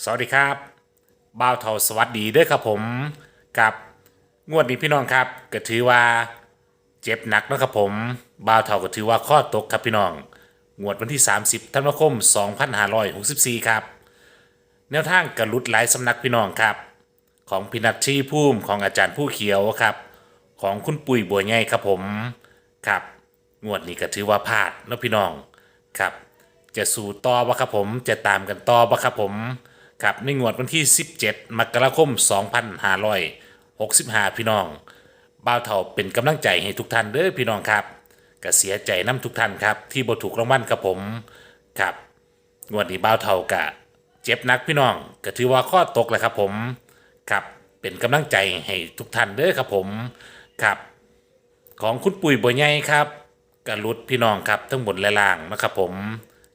สวัสดีครับบ่าวเทาสวัสดีเด้วยครับผมกับงวดนี้พี่น้องครับก็ถือว่าเจ็บหนักนะครับผมบ่าวเทาก็ถือว่าข้อตกครับพี่น้อง งวดวันที่ 30ธันวาคม 2564 ครับ แนวทางกระลุดหลายสำนักพี่น้องครับ ของพินัทชีพุ่มของอาจารย์ผู้เขียวครับ ของคุณปุ๋ยบัวใหญ่ครับผมครับงวดนี้ก็ถือว่าพลาดนะพี่น้องครับ จะสู่ต่อบ่ครับผมจะตามกันต่อบ่ครับผม ครับในงวดวันที่ 17 มกราคม 2565 พี่น้องบ่าวเฒ่าเป็นกำลังใจให้ทุกท่านเด้อพี่น้องครับก็เสียใจน้ำทุกท่านครับ ที่บ่ถูกรางวัลครับผมครับงวดนี้บ่าวเฒ่ากะเจ็บนักพี่น้องก็ถือว่าข้อตกแหละครับผมครับเป็นกำลังใจให้ทุกท่านเด้อครับผมครับ ของคุณปุ๋ยบัวใหญ่ครับกระลุดพี่น้องครับทั้งบนและล่างนะครับผม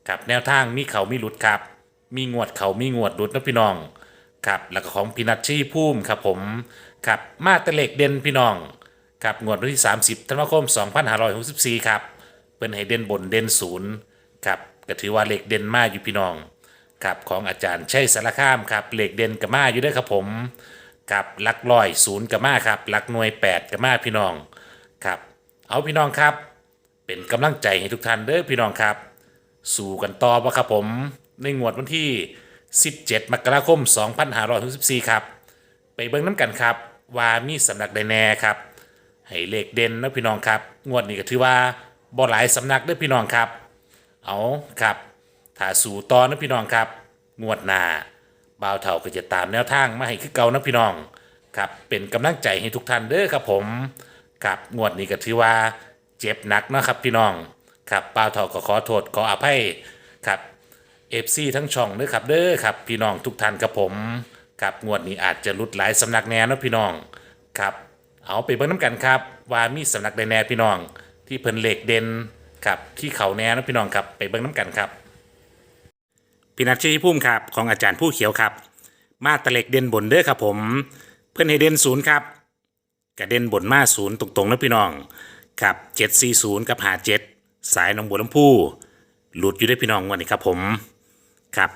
กับแนวทางมีเขามีลุดครับ มีงวดเขามีงวดหลุดนะพี่น้องครับแล้วก็ของพินัทชี่พุ่มครับผมครับมาตะเล็กเด่นพี่น้องครับงวดวันที่ 30ธันวาคม 2564 ครับเป็นให้เด่นบนเด่นศูนย์ครับก็ถือว่าเหล็กเด่นมาอยู่พี่น้องครับของอาจารย์ชัยสารคามครับเหล็กเด่นกับมาอยู่ด้วยครับผมครับลักร้อยศูนย์กับมาครับลักหน่วย8กับมาพี่น้องครับเอาพี่น้องครับ เป็นกำลังใจให้ทุกท่านเด้อพี่น้องครับ สู่กันต่อบ่ครับผม ในงวดวันที่ 17 มกราคม 2564 ครับ ไปเบิ่งน้ำกันครับ ว่ามีสำนักใดแน่ครับ ให้เลขเด่นนะพี่น้องครับ งวดนี้ก็ถือว่าบ่หลายสำนักเด้อพี่น้องครับ เอาครับถ้าสู่ตอนนะพี่น้องครับ งวดหน้าบ่าวเฒ่าก็จะตามแนวทางมาให้คือเก่านะพี่น้องครับเป็นกำลังใจให้ทุกท่านเด้อครับผมครับงวดนี้ก็ถือว่าเจ็บหนักนะครับพี่น้องครับบ่าวเฒ่าก็ขอโทษขออภัยครับ เอฟซีทั้งช่องเด้อครับเด้อครับพี่น้องทุกท่านกับผมครับงวดนี้อาจจะลุดหลายสำนักแน่เนาะพี่น้องครับเอาไปเบิ่งน้ำกันครับ ว่ามีสำนักใดแน่พี่น้อง ที่เพิ่นเหลขเด่นครับที่เขาแน่เนาะพี่น้องครับไปเบิ่งน้ำกันครับพินัทชีพุ่มครับของอาจารย์ผู้เขียวครับ มาตะเล็กเด่นบนเด้อครับผม เพื่อนให้เด่นศูนย์ครับกระเด่นบนมาศูนย์ตรงๆนะพี่น้องครับเจ็ดสี่ศูนย์กับหาเจ็ดสายหนองบัวลำพูหลุดอยู่ได้พี่น้องวันนี้ครับผม ครับ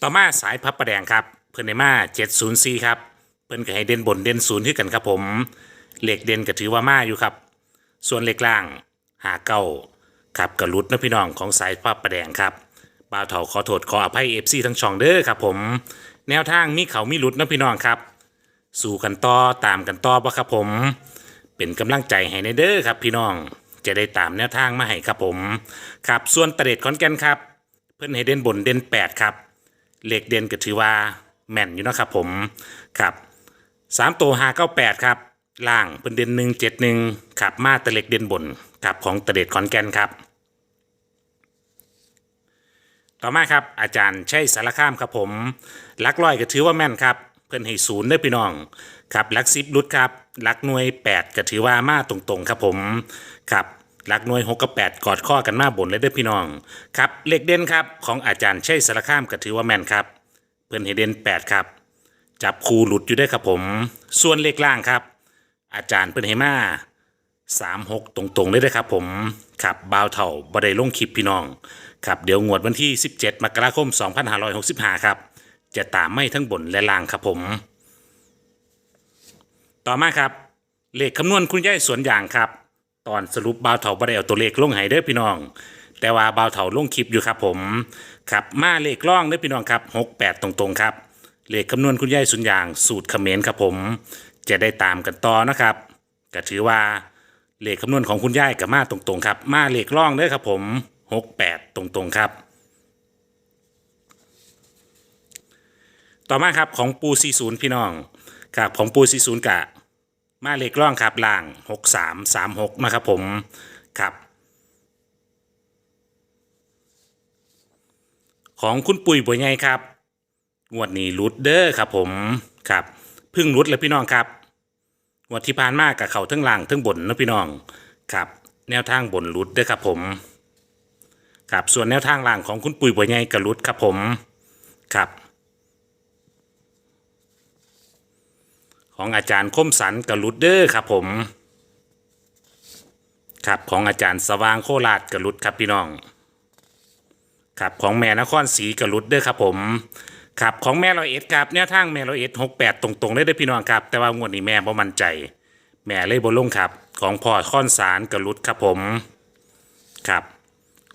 ต่อมาสายพับประแดงครับ เพื่อนในมาเจ็ดศูนย์สี่ครับ เพื่อนก็ให้เด่นบนเด่นศูนย์ที่กันครับผมเหล็กเด่นก็ถือว่ามาอยู่ครับ ส่วนเหล็กล่างหาเก้าครับกระลุดนะพี่น้องของสายพับประแดงครับบ่าวเถาขอโทษขออภัยเอฟซีทั้งช่องเด้อครับผม แนวทางมีเขามีหลุดนะพี่น้องครับ สู่กันต่อตามกันต่อบ่ครับผม เป็นกำลังใจให้ในเด้อครับพี่น้องจะได้ตามแนวทางมาให้ครับผม ครับส่วนตะเด็ดขอนแก่นครับ เพิ่นให้เด่นบนเด่น8ครับเลขเด่นก็ถือว่าแม่นอยู่นะครับผมครับสามตัวหาเก้าแปดครับล่างเพิ่นเด่นหนึ่งเจ็ดหนึ่งครับมาตะเล็กเด่นบนครับของตะเด็ดขอนแก่นครับ ต่อมาครับอาจารย์ใช่สารคามครับผมลักร้อยก็ถือว่าแม่นครับเพิ่นให้ศูนย์ได้พี่น้องครับลักสิบรุดครับลักหน่วย8ก็ถือว่ามาตรงๆครับผมครับ หลักหน่วย 6 กับ 8 กอดข้อกันมาบนเลยเด้อพี่น้อง ครับ เลขเด่นครับ ของอาจารย์ใช่สารคามก็ถือว่าแม่นครับ เพิ่นให้เด่น8 ครับ จับคูหลุดอยู่ได้ครับผม ส่วนเลขล่างครับ อาจารย์เพิ่นให้มาสามหกตรงๆเลยนะครับผมขับบาวเถ่าบไดลงคลิปพี่น้องครับเดี๋ยวงวดวันที่ 17 มกราคม 2565 ครับ จะตามไม่ทั้งบนและล่างครับผม ต่อมาครับ เลขคำนวณคุณย่ายสวนยางครับ ตอนสรุปบาวเถาบได้เอาตัวเลขลงให้เด้อพี่น้อง แต่ว่าบาวเถาลงคลิปอยู่ครับผมครับมาเลขล่องเด้อพี่น้องครับ68 ตรงๆครับเลขคำนวณคุณยายสวนยางสูตรเขมรครับผม จะได้ตามกันต่อนะครับก็ถือว่าเลขคำนวณของคุณยายกับมาตรงๆครับ มาเลขร่องเด้อครับผมหกแปดตรงๆครับ ต่อมาครับของปูซีศูนพี่น้องครับของปูซีศูนกะ มาเลขร่องครับล่างหกสามสามหกนะครับผมครับ ของคุณปุ๋ยบัวใหญ่ครับงวดนี้รุดเด้อครับผมครับพึ่งรุดแล้วพี่น้องครับงวดที่ผ่านมากับเขาทั้งล่างทั้งบนนะพี่น้องครับ แนวทางบนรุดเด้วยครับผมครับส่วนแนวทางล่างของคุณปุ๋ยบัวใหญ่กับรุดครับผมครับ ของอาจารย์คมสันกับรุดเด้อครับผม ครับของอาจารย์สว่างโคราชกับรุดครับพี่น้องครับของแม่นครศรีกับรุดเด้อครับผมครับของแม่ร้อยเอ็ดครับแนวทางแม่ร้อยเอ็ดหกแปดตรงๆเลยเด้อพี่น้องครับ แต่ว่างวดนี้แม่บ่มั่นใจ แม่เลยบ่ลงครับ ของพ่อค่อนสารกระลุดครับผมครับ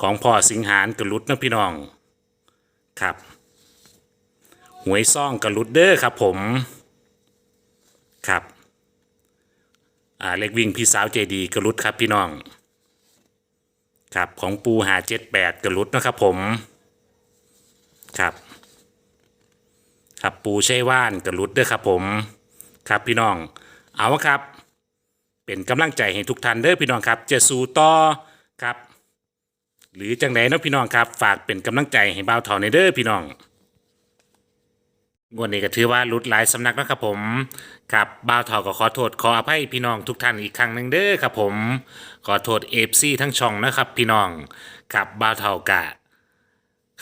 ของพ่อสิงหารกระลุดนะพี่น้องครับหวยซ่องกระลุดเด้อครับผม ครับอ่าเล็กวิ่งพี่สาวเจดีกระลุดครับพี่น้อง ครับของปูหาเจ็ดแปดกระลุดนะครับผม ครับครับปูใช้ว่านกระลุดเด้อครับผม ครับพี่น้อง เอาครับ เป็นกำลังใจให้ทุกท่านเด้อพี่น้องครับจะสู้ต่อครับ หรือจังไดเนะพี่น้องครับ ฝากเป็นกำลังใจให้บ่าวเถาในเด้อพี่น้อง งวดนี้ก็ถือว่าหลุดหลายสำนักนะครับผมครับบ่าวเถาก็ขอโทษขออภัยพี่น้องทุกท่านอีกครั้งหนึ่งเด้อครับผม ขอโทษเอฟซีทั้งช่องนะครับ พี่น้องครับบ่าวเถากะ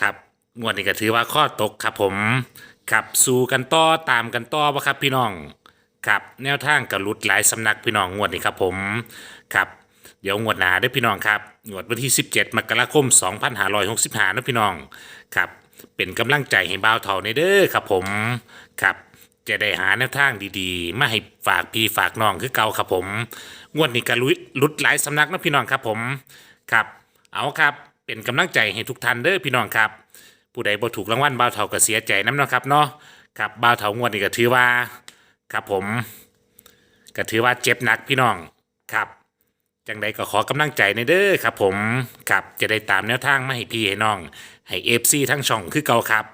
ครับงวดนี้ก็ถือว่าข้อตกครับผมครับสู้กันต่อตามกันต่อวะครับพี่น้องครับแนวทางกับลุดหลายสำนักพี่น้องงวดนี้ครับผมครับเดี๋ยวงวดหน้าได้พี่น้องครับงวดวันที่ 17 มกราคม 2565นะพี่น้องครับ เป็นกำลังใจให้บ่าวเท่าในเด้อครับผมครับจะได้หาแนวทางดีๆ มาให้ฝากพี่ฝากน้องคือเก่าครับผมงวดนี้ก็ลุยลุดหลายสำนักนะพี่น้องครับผมครับ เอาครับเป็นกำลังใจให้ทุกท่านเด้อพี่น้องครับ ผู้ใดบ่ถูกรางวัลบ่าวเฒ่าก็เสียใจน้ำเนาะครับเนาะครับบ่าวเฒ่างวดนี้ก็ถือว่า ครับผมก็ถือว่าเจ็บหนักพี่น้องครับ จังใดก็ขอกำลังใจในเด้อครับผมครับจะได้ตามแนวทางมาให้พี่ให้น้อง ให้เอฟซีทั้งช่องคือเก่าครับ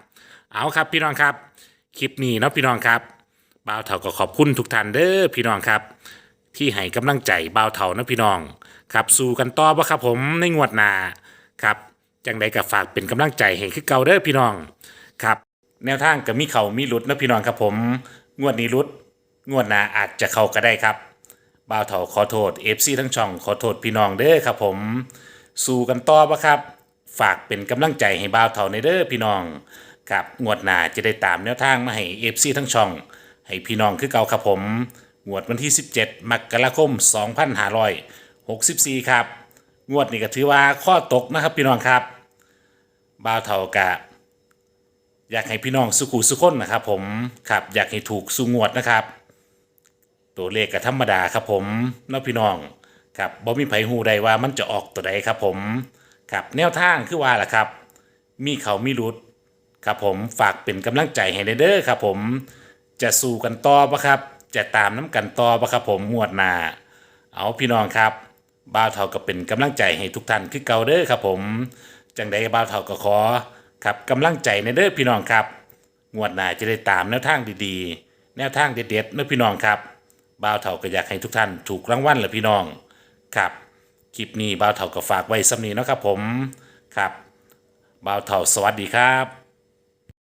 เอาครับพี่น้องครับ คลิปนี้เนาะพี่น้องครับบ่าวเฒ่าก็ขอบคุณทุกท่านเด้อพี่น้องครับ ที่ให้กำลังใจบ่าวเฒ่านะพี่น้อง ครับสู้กันต่อบ่ครับผมในงวดหน้าครับจังใดก็ฝากเป็นกำลังใจให้คือเก่าเด้อพี่น้องครับแนวทางก็มีเขามีหลุดนะพี่น้องครับผม งวดนี้หลุดงวดหน้าอาจจะเข้าก็ได้ครับ บ่าวเถาขอโทษ FC ทั้งช่องขอโทษพี่น้องเด้อครับผม สู้กันต่อปะครับ ฝากเป็นกำลังใจให้บ่าวเถาในเด้อพี่น้องครับงวดหน้าจะได้ตามแนวทางมาให้ FC ทั้งช่อง ให้พี่น้องคือเก่าครับผม งวดวันที่ 17 มกราคม 2564 ครับ งวดนี้ก็ถือว่าข้อตกนะครับพี่น้องครับบ่าวเท่ากะอยากให้พี่น้องสุขุสุคนนะครับผมครับอยากให้ถูกสุงวดนะครับ ตัวเลขก็ธรรมดาครับผมน้องพี่น้องครับบ่มีไผฮู้ใดว่ามันจะออกตัวใดครับผมครับแนวทางคือว่าล่ะครับ มีเขามีรุดครับผมฝากเป็นกำลังใจให้เด้อครับผมจะสู้กันต่อปะครับ จะตามน้ำกันต่อปะครับผมงวดหน้าเอาพี่น้องครับบ่าวเท่าก็เป็นกำลังใจให้ทุกท่านคือเก่าเด้อครับผมจังใดบ่าวเท่าก็ขอครับกำลังใจในเด้อพี่น้องครับ งวดหน้าจะได้ตามแนวทางดีๆ แนวทางเด็ดๆเด้อพี่น้องครับ บ่าวเถาก็อยากให้ทุกท่านถูกรางวัลเลยพี่น้องครับคลิปนี้บ่าวเถาก็ฝากไว้สำนีนะครับผมครับบ่าวเถาสวัสดีครับ